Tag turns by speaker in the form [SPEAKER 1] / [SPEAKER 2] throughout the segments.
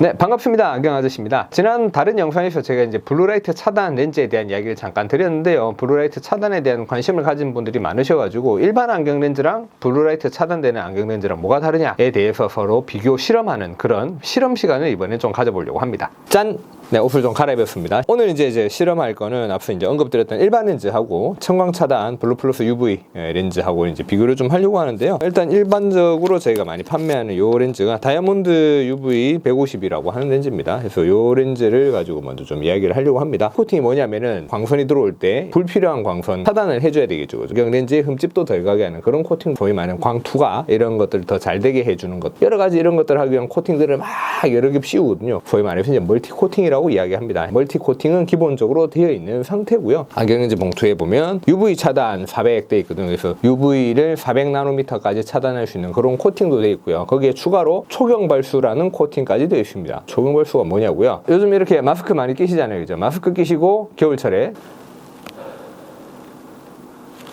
[SPEAKER 1] 네, 반갑습니다. 안경 아저씨입니다. 지난 다른 영상에서 제가 이제 블루라이트 차단 렌즈에 대한 이야기를 잠깐 드렸는데요. 블루라이트 차단에 대한 관심을 가진 분들이 많으셔가지고 일반 안경 렌즈랑 블루라이트 차단되는 안경 렌즈랑 뭐가 다르냐에 대해서 서로 비교 실험하는 그런 실험 시간을 이번에 좀 가져보려고 합니다. 짠! 네, 옷을 좀 갈아입었습니다. 오늘 이제, 이제 실험할 거는 앞서 이제 언급드렸던 일반 렌즈하고 청광 차단 블루 플러스 UV 예, 렌즈하고 이제 비교를 좀 하려고 하는데요. 일단 일반적으로 저희가 많이 판매하는 요 렌즈가 다이아몬드 UV 150이라고 하는 렌즈입니다. 그래서 요 렌즈를 가지고 먼저 좀 이야기를 하려고 합니다. 코팅이 뭐냐면은 광선이 들어올 때 불필요한 광선 차단을 해줘야 되겠죠. 그죠? 경 렌즈에 흠집도 덜 가게 하는 그런 코팅, 소위 말하는 광투가 이런 것들을 더 잘 되게 해주는 것. 여러 가지 이런 것들을 하기 위한 코팅들을 막 여러 개 씌우거든요. 소위 말해서 이제 멀티 코팅이라고 이야기합니다. 멀티 코팅은 기본적으로 되어 있는 상태고요. 안경 렌즈 봉투에 보면 UV 차단 400돼 있거든요. 그래서 UV를 400 나노미터까지 차단할 수 있는 그런 코팅도 돼 있고요. 거기에 추가로 초경 발수라는 코팅까지 되어 있습니다. 초경 발수가 뭐냐고요? 요즘 이렇게 마스크 많이 끼시잖아요. 그죠? 마스크 끼시고 겨울철에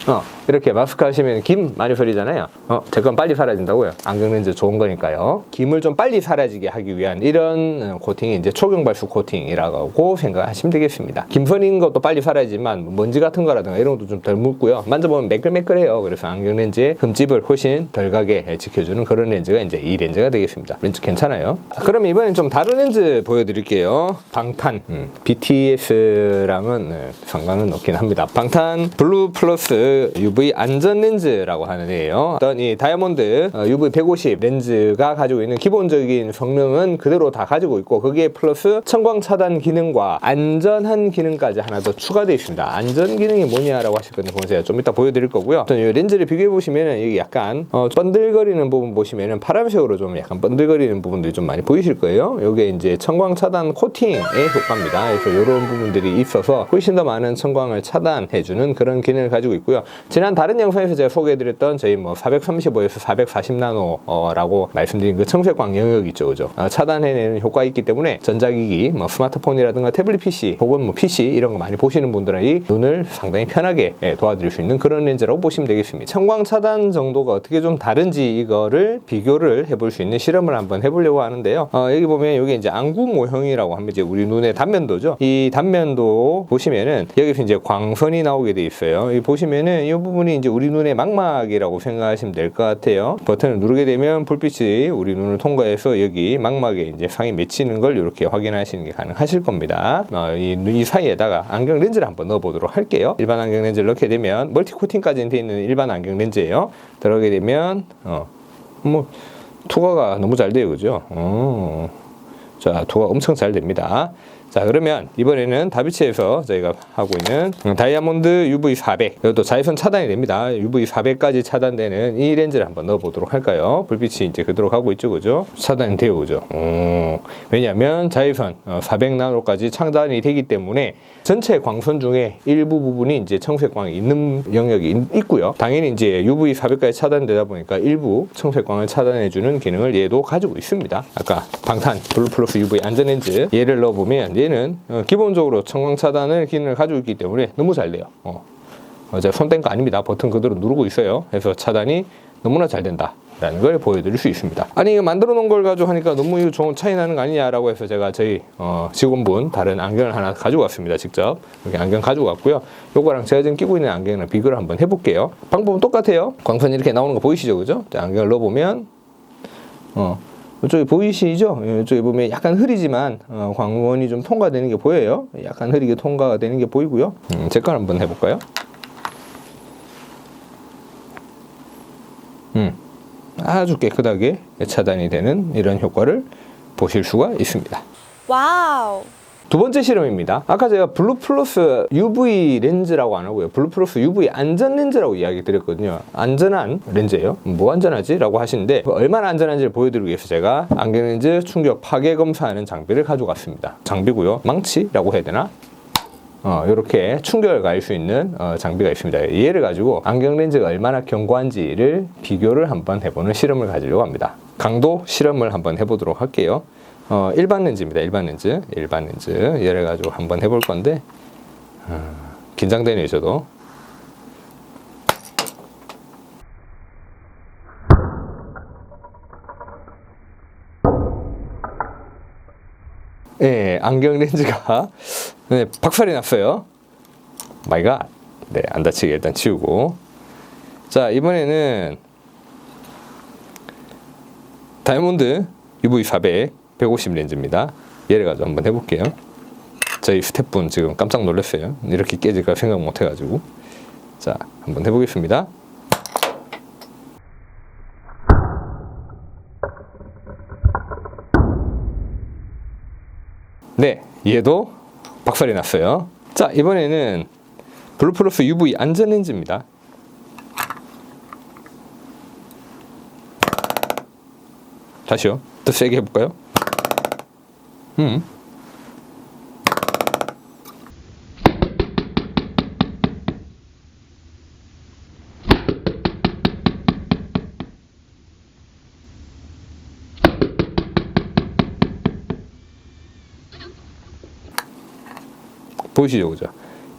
[SPEAKER 1] 어, 이렇게 마스크 하시면 김 많이 흐리잖아요. 어, 제 건 빨리 사라진다고요. 안경 렌즈 좋은 거니까요. 김을 좀 빨리 사라지게 하기 위한 이런 어, 코팅이 이제 초경 발수 코팅이라고 생각하시면 되겠습니다. 김 서린 것도 빨리 사라지만 먼지 같은 거라든가 이런 것도 좀 덜 묻고요. 만져보면 매끌매끌해요. 그래서 안경 렌즈의 흠집을 훨씬 덜 가게 지켜주는 그런 렌즈가 이제 이 렌즈가 되겠습니다. 렌즈 괜찮아요. 그럼 이번엔 좀 다른 렌즈 보여드릴게요. 방탄 음, BTS랑은 네, 상관은 없긴 합니다. 방탄 블루 플러스 UV 안전 렌즈라고 하는 애예요. 어떤 이 다이아몬드 어, UV 150 렌즈가 가지고 있는 기본적인 성능은 그대로 다 가지고 있고 거기에 플러스 청광 차단 기능과 안전한 기능까지 하나 더 추가되어 있습니다. 안전 기능이 뭐냐라고 하실 건데 그건 제가 좀 이따 보여드릴 거고요. 어떤 이 렌즈를 비교해 보시면은 여기 약간 어, 번들거리는 부분 보시면은 파란색으로 좀 약간 번들거리는 부분들이 좀 많이 보이실 거예요. 이게 이제 청광 차단 코팅의 효과입니다. 그래서 이런 부분들이 있어서 훨씬 더 많은 청광을 차단해주는 그런 기능을 가지고 있고요. 지난 다른 영상에서 제가 소개해드렸던 저희 뭐 435에서 440나노라고 말씀드린 그 청색광 영역 있죠, 그죠? 어, 차단해내는 효과가 있기 때문에 전자기기, 뭐 스마트폰이라든가 태블릿 PC 혹은 뭐 PC 이런 거 많이 보시는 분들은 눈을 상당히 편하게 예, 도와드릴 수 있는 그런 렌즈라고 보시면 되겠습니다. 청광 차단 정도가 어떻게 좀 다른지 이거를 비교를 해볼 수 있는 실험을 한번 해보려고 하는데요. 어, 여기 보면 여기 이제 안구 모형이라고 하면 이제 우리 눈의 단면도죠. 이 단면도 보시면은 여기서 이제 광선이 나오게 돼 있어요. 이 보시면은 이 부분 이 이제 우리 눈의 망막이라고 생각하시면 될 것 같아요. 버튼을 누르게 되면 불빛이 우리 눈을 통과해서 여기 망막에 이제 상이 맺히는 걸 이렇게 확인하시는 게 가능하실 겁니다. 어, 이, 이 사이에다가 안경 렌즈를 한번 넣어보도록 할게요. 일반 안경 렌즈를 넣게 되면 멀티 코팅까지 되어 있는 일반 안경 렌즈예요. 들어가게 되면 어, 뭐 투과가 너무 잘 돼요, 그죠? 어. 자, 투가 엄청 잘 됩니다. 자, 그러면 이번에는 다비치에서 저희가 하고 있는 다이아몬드 UV400. 이것도 자외선 차단이 됩니다. UV400까지 차단되는 이 렌즈를 한번 넣어보도록 할까요? 불빛이 이제 그대로 가고 있죠, 그죠? 차단이 돼요, 그죠? 어, 왜냐면 자외선 400나노까지 차단이 되기 때문에 전체 광선 중에 일부 부분이 이제 청색광이 있는 영역이 있- 있고요. 당연히 이제 UV400까지 차단되다 보니까 일부 청색광을 차단해주는 기능을 얘도 가지고 있습니다. 아까 방탄 블루 플러스 UV 안전 렌즈 얘를 넣어보면 얘는 어, 기본적으로 청광 차단을 기능을 가지고 있기 때문에 너무 잘 돼요. 어. 어, 제가 손댄 거 아닙니다. 버튼 그대로 누르고 있어요. 그래서 차단이 너무나 잘 된다. 라는 걸 보여드릴 수 있습니다. 아니 이거 만들어 놓은 걸 가지고 하니까 너무 이거 좋은 차이 나는 거 아니냐라고 해서 제가 저희 어, 직원분 다른 안경을 하나 가지고 왔습니다. 직접 이렇게 안경 가지고 왔고요. 요거랑 제가 지금 끼고 있는 안경이랑 비교를 한번 해볼게요. 방법은 똑같아요. 광선이 이렇게 나오는 거 보이시죠, 그죠? 자, 안경을 넣어보면 어, 이쪽에 보이시죠? 예, 이쪽에 보면 약간 흐리지만 어, 광원이 좀 통과되는 게 보여요. 약간 흐리게 통과가 되는 게 보이고요. 음, 제걸 한번 해볼까요? 음, 아주 깨끗하게 차단이 되는 이런 효과를 보실 수가 있습니다.
[SPEAKER 2] 와우.
[SPEAKER 1] 두 번째 실험입니다. 아까 제가 블루 플러스 UV 렌즈라고 안 하고요. 블루 플러스 UV 안전 렌즈라고 이야기 드렸거든요. 안전한 렌즈예요. 뭐 안전하지? 라고 하시는데 얼마나 안전한지를 보여드리기 위해서 제가 안경 렌즈 충격 파괴 검사하는 장비를 가져갔습니다. 장비고요. 망치라고 해야 되나? 어, 이렇게 충격을 가할 수 있는 어, 장비가 있습니다. 얘를 가지고 안경 렌즈가 얼마나 견고한지를 비교를 한번 해보는 실험을 가지려고 합니다. 강도 실험을 한번 해보도록 할게요. 어, 일반 렌즈입니다. 일반 렌즈, 일반 렌즈 얘를 가지고 한번 해볼 건데 어, 긴장되네요, 저도. 예, 안경 렌즈가 네, 박살이 났어요. 마이 갓. 네, 안 다치게 일단 치우고. 자, 이번에는 다이아몬드 UV400 150 렌즈입니다. 얘를 가지고 한번 해볼게요. 저희 스태프분 지금 깜짝 놀랐어요. 이렇게 깨질까 생각 못 해가지고. 자, 한번 해보겠습니다. 네, 얘도 박살이 났어요. 자, 이번에는 블루플러스 UV 안전 렌즈입니다. 다시요. 더 세게 해볼까요? 음. 보이시죠, 그죠?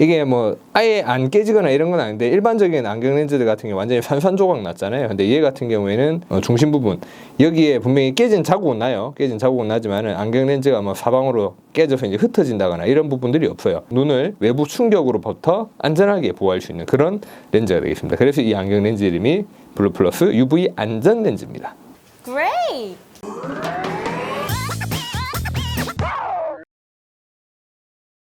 [SPEAKER 1] 이게 뭐 아예 안 깨지거나 이런 건 아닌데 일반적인 안경 렌즈들 같은 경우 완전히 산산 조각 났잖아요. 근데 얘 같은 경우에는 어, 중심 부분 여기에 분명히 깨진 자국은 나요. 깨진 자국은 나지만은 안경 렌즈가 뭐 사방으로 깨져서 이제 흩어진다거나 이런 부분들이 없어요. 눈을 외부 충격으로부터 안전하게 보호할 수 있는 그런 렌즈가 되겠습니다. 그래서 이 안경 렌즈 이름이 블루 플러스 UV 안전 렌즈입니다.
[SPEAKER 2] Great!